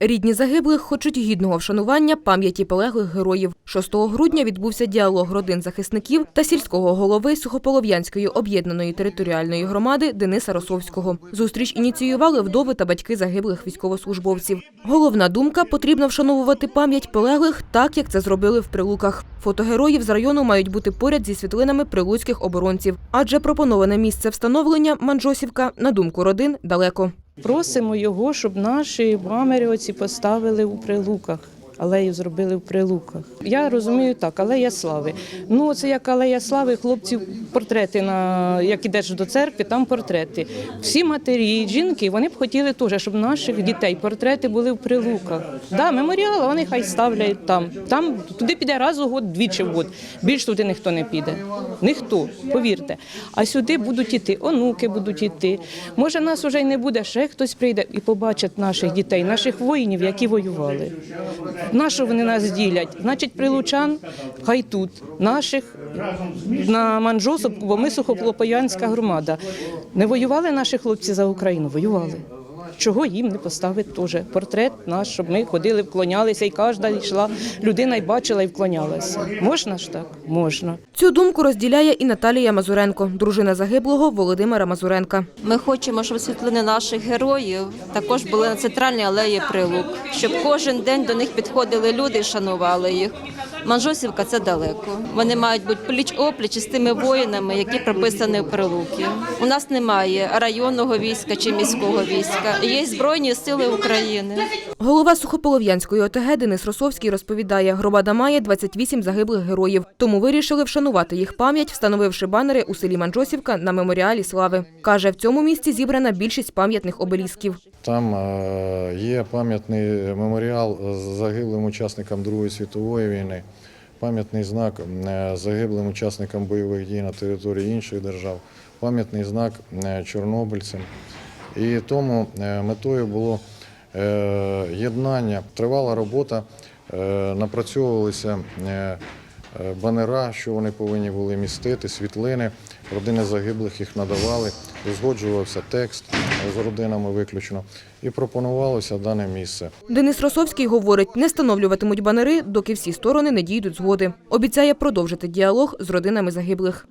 Рідні загиблих хочуть гідного вшанування пам'яті полеглих героїв. 6 грудня відбувся діалог родин захисників та сільського голови Сухополов'янської об'єднаної територіальної громади Дениса Росовського. Зустріч ініціювали вдови та батьки загиблих військовослужбовців. Головна думка – потрібно вшановувати пам'ять полеглих так, як це зробили в Прилуках. Фото героїв з району мають бути поряд зі світлинами прилуцьких оборонців. Адже пропоноване місце встановлення Манджосівка, на думку родин, далеко. Просимо його, щоб наші мамери оці поставили у прилуках. Алею зробили в прилуках. Я розумію так, алея слави. Ну, це як алея слави, хлопців портрети на як ідеш до церкви, там портрети. Всі матері, жінки, вони б хотіли теж, щоб наших дітей портрети були в прилуках. Да, меморіал, вони хай ставлять там. Там туди піде раз у год, двічі в год. Більш туди ніхто не піде. Ніхто, повірте. А сюди будуть іти, онуки будуть іти. Може, нас вже й не буде, ще хтось прийде і побачить наших дітей, наших воїнів, які воювали. На що вони нас ділять? Значить, прилучан хай тут, наших на Манжосовку, бо ми сухоплопоянська громада. Не воювали наші хлопці за Україну? Воювали. Чого їм не поставити теж портрет наш, щоб ми ходили, вклонялися, і кожна йшла людина і бачила і вклонялася. Можна ж так? Можна. Цю думку розділяє і Наталія Мазуренко, дружина загиблого Володимира Мазуренка. Ми хочемо, щоб світлини наших героїв також були на центральній алеї Прилук, щоб кожен день до них підходили люди і шанували їх. Манжосівка це далеко. Вони мають бути пліч опліч із тими воїнами, які прописані в Прилукі. У нас немає районного війська чи міського війська. Є Збройні сили України. Голова Сухополов'янської ОТГ Денис Росовський розповідає, громада має 28 загиблих героїв, тому вирішили вшанувати їх пам'ять, встановивши банери у селі Манджосівка на меморіалі слави. Каже, в цьому місці зібрана більшість пам'ятних обелісків. Там е, є пам'ятний меморіал загиблим учасникам Другої світової війни, пам'ятний знак е, загиблим учасникам бойових дій на території інших держав, пам'ятний знак е, чорнобильцям. І тому метою було єднання. Тривала робота, напрацьовувалися банера, що вони повинні були містити, світлини. Родини загиблих їх надавали, узгоджувався текст з родинами виключно і пропонувалося дане місце. Денис Росовський говорить, не встановлюватимуть банери, доки всі сторони не дійдуть згоди. Обіцяє продовжити діалог з родинами загиблих.